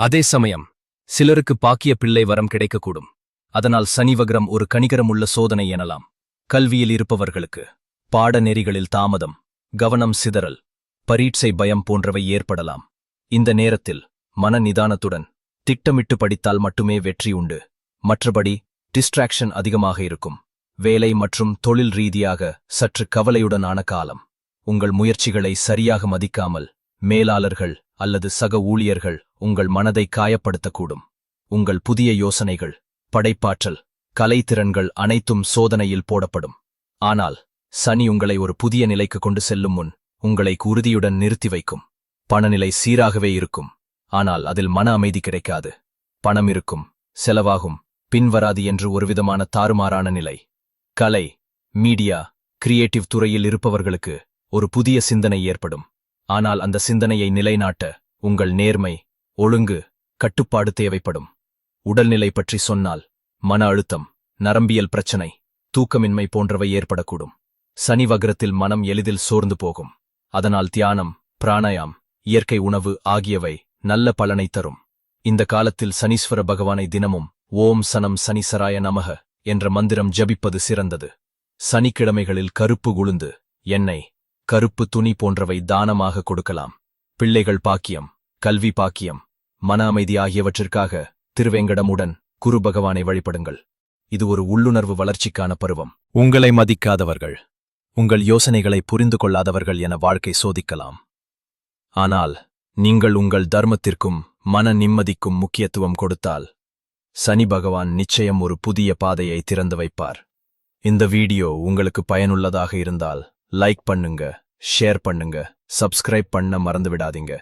அதே சமயம் சிலருக்கு பாக்கிய பிள்ளை வரம் கிடைக்கக்கூடும். அதனால் சனிவகரம் ஒரு கணிகரமுள்ள சோதனை எனலாம். கல்வியில் இருப்பவர்களுக்கு பாடநெறிகளில் தாமதம் கவனம் சிதறல் பரீட்சை பயம் போன்றவை ஏற்படலாம். இந்த நேரத்தில் மன நிதானத்துடன் திட்டமிட்டு படித்தால் மட்டுமே வெற்றி உண்டு. மற்றபடி டிஸ்ட்ராக்ஷன் அதிகமாக இருக்கும். வேலை மற்றும் தொழில் ரீதியாக சற்று கவலையுடனான காலம். உங்கள் முயற்சிகளை சரியாக மதிக்காமல் மேலாளர்கள் அல்லது சக ஊழியர்கள் உங்கள் மனதை காயப்படுத்தக்கூடும். உங்கள் புதிய யோசனைகள் படைப்பாற்றல் கலைத்திறன்கள் அனைத்தும் சோதனையில் போடப்படும். ஆனால் சனி உங்களை ஒரு புதிய நிலைக்கு கொண்டு செல்லும் முன் உங்களை உறுதியுடன் நிறுத்தி வைக்கும். பணநிலை சீராகவே இருக்கும். ஆனால் அதில் மன அமைதி கிடைக்காது. பணம் இருக்கும் செலவாகும் பின்வராது என்று ஒருவிதமான தாறுமாறான நிலை. கலை மீடியா கிரியேட்டிவ் துறையில் இருப்பவர்களுக்கு ஒரு புதிய சிந்தனை ஏற்படும். ஆனால் அந்த சிந்தனையை நிலைநாட்ட உங்கள் நேர்மை ஒழுங்கு கட்டுப்பாடு தேவைப்படும். உடல்நிலை பற்றி சொன்னால் மன அழுத்தம் நரம்பியல் பிரச்சனை தூக்கமின்மை போன்றவை ஏற்படக்கூடும். சனி வக்ரத்தில் மனம் எளிதில் சோர்ந்து போகும். அதனால் தியானம் பிராணாயாம் இயற்கை உணவு ஆகியவை நல்ல பலனை தரும். இந்த காலத்தில் சனீஸ்வர பகவானை தினமும் ஓம் சனம் சனிசராய நமக என்ற மந்திரம் ஜபிப்பது சிறந்தது. சனிக்கிழமைகளில் கருப்பு உளுந்து எண்ணெய் கருப்பு துணி போன்றவை தானமாக கொடுக்கலாம். பிள்ளைகள் பாக்கியம் கல்வி பாக்கியம் மன அமைதி ஆகியவற்றிற்காக திருவேங்கடமுடன் குரு பகவானை வழிபடுங்கள். இது ஒரு உள்ளுணர்வு வளர்ச்சிக்கான பருவம். உங்களை மதிக்காதவர்கள் உங்கள் யோசனைகளை புரிந்து கொள்ளாதவர்கள் என வாழ்க்கை சோதிக்கலாம். ஆனால் நீங்கள் உங்கள் தர்மத்திற்கும் மன நிம்மதிக்கும் முக்கியத்துவம் கொடுத்தால் சனி பகவான் நிச்சயம் ஒரு புதிய பாதையை திறந்து வைப்பார். இந்த வீடியோ உங்களுக்கு பயனுள்ளதாக இருந்தால் லைக் பண்ணுங்க ஷேர் பண்ணுங்க சப்ஸ்கிரைப் பண்ண மறந்து விடாதீங்க